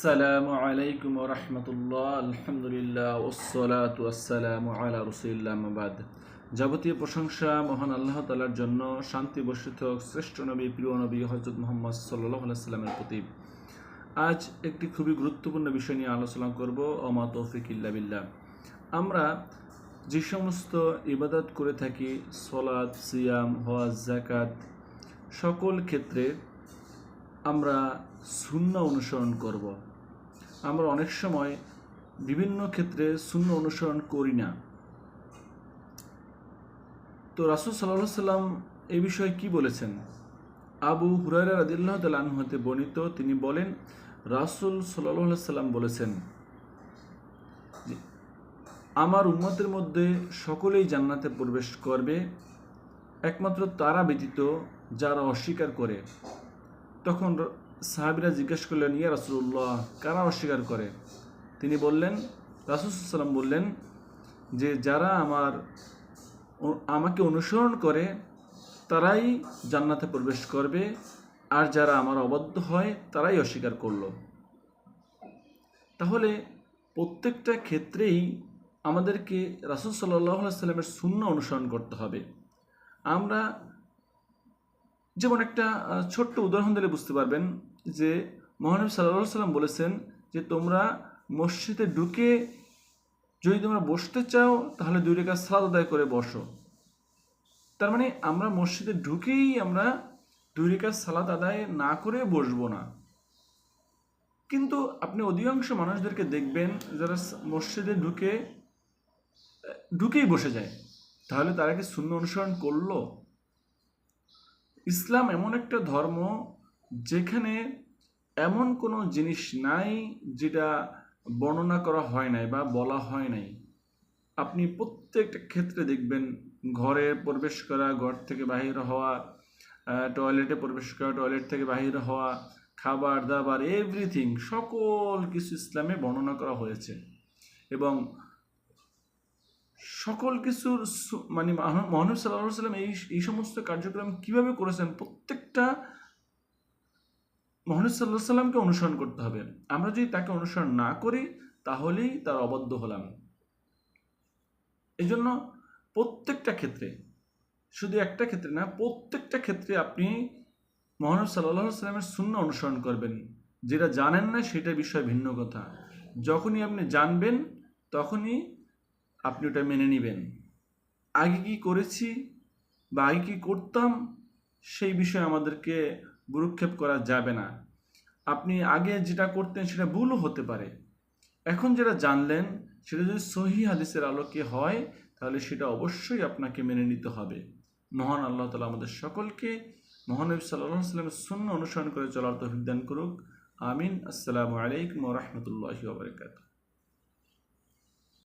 আসসালামু আলাইকুম রহমতুল্লাহ, আলহামদুলিল্লাহ ওসলাত আসসালাম আলা রসুল্লাহ মাবাদ যাবতীয় প্রশংসা মহান আল্লাহ তালার জন্য শান্তি বর্ষিত শ্রেষ্ঠ নবী, প্রিয় নবী হজরত মোহাম্মদ সাল্লাহ সাল্লামের প্রতি। আজ একটি খুবই গুরুত্বপূর্ণ বিষয় নিয়ে আলোচনা করব অমা তৌফিক ইল্লা বিল্লাহ। আমরা যে সমস্ত ইবাদত করে থাকি সলাদ সিয়াম হওয়াজ জাকাত সকল ক্ষেত্রে আমরা শূন্য অনুসরণ করব। আমরা অনেক সময় বিভিন্ন ক্ষেত্রে শূন্য অনুসরণ করি না। তো রাসুল সাল্লাহ সাল্লাম এই বিষয়ে কি বলেছেন? আবু হুরাইরা রাদিল্লাহ তালান হতে বর্ণিত, তিনি বলেন, রাসুল সাল্লাহ সাল্লাম বলেছেন আমার উম্মতের মধ্যে সকলেই জান্নাতে প্রবেশ করবে, একমাত্র তারা ব্যতীত যারা অস্বীকার করে। তখন সাহাবিরা জিজ্ঞেস করলেন, ইয়া রাসুল্লাহ কারা অস্বীকার করে? তিনি বললেন রাসুসাল্লাম বললেন যে, যারা আমার আমাকে অনুসরণ করে, তারাই জান্নাতে প্রবেশ করবে, আর যারা আমার অবাধ্য হয়, তারাই অস্বীকার করল। তাহলে প্রত্যেকটা ক্ষেত্রেই আমাদেরকে রাসুল সাল্লাহ সাল্লামের শূন্য অনুসরণ করতে হবে। আমরা যেমন একটা ছোট্ট উদাহরণ দিলে বুঝতে পারবেন যে মহানবী সাল্লাহ সাল্লাম বলেছেন যে তোমরা মসজিদে ঢুকে যদি তোমরা বসতে চাও, তাহলে দুই রেখা সালাদ আদায় করে বসো। তার মানে আমরা মসজিদে ঢুকেই আমরা দুই রেখা সালাদ আদায় না করে বসবো না। কিন্তু আপনি অধিকাংশ মানুষদেরকে দেখবেন যারা মসজিদে ঢুকে ঢুকেই বসে যায়। তাহলে তারা কি শূন্য অনুসরণ করল? ইসলাম এমন একটা ধর্ম যেখানে এমন কোনো জিনিস নাই যেটা বর্ণনা করা হয় নাই বা বলা হয় নাই। আপনি প্রত্যেকটা ক্ষেত্রে দেখবেন ঘরে প্রবেশ করা, ঘর থেকে বাহির হওয়া টয়লেটে প্রবেশ করা টয়লেট থেকে বাহির হওয়া, খাবার, দাবার এভরিথিং সকল কিছু ইসলামে বর্ণনা করা হয়েছে। এবং সকল কিছুর মানে মহান- মহানবী সাল্লাহ সাল্লাম এই এই সমস্ত কার্যক্রম কীভাবে করেছেন? প্রত্যেকটা মহানবী সাল্লাহ সাল্লামকে অনুসরণ করতে হবে। আমরা যদি তাকে অনুসরণ না করি, তাহলেই তার অবদ্ধ হলাম। এই জন্য প্রত্যেকটা ক্ষেত্রে, শুধু একটা ক্ষেত্রে না, প্রত্যেকটা ক্ষেত্রে আপনি মহানবী সাল্লাহ সাল্লামের শূন্য অনুসরণ করবেন। যেটা জানেন না সেটা বিষয় ভিন্ন কথা। যখনই আপনি জানবেন, তখনই আপনি ওটা মেনে নেবেন। আগে কি করেছি বা আগে কি করতাম, সেই বিষয়ে আমাদেরকে গুরুক্ষেপ করা যাবে না। আপনি আগে যেটা করতেন সেটা ভুলও হতে পারে। এখন যেটা জানলেন, সেটা যদি সহি হাদিসের আলোকে হয়, তাহলে সেটা অবশ্যই আপনাকে মেনে নিতে হবে। মহান আল্লাহ তালা আমাদের সকলকে মহানবী সাল্লাহ সাল্লামের শূন্য অনুসরণ করে চলার তৌফিক দান করুক। আমিন। আসসালামু আলাইকুম রহমতুল্লাহি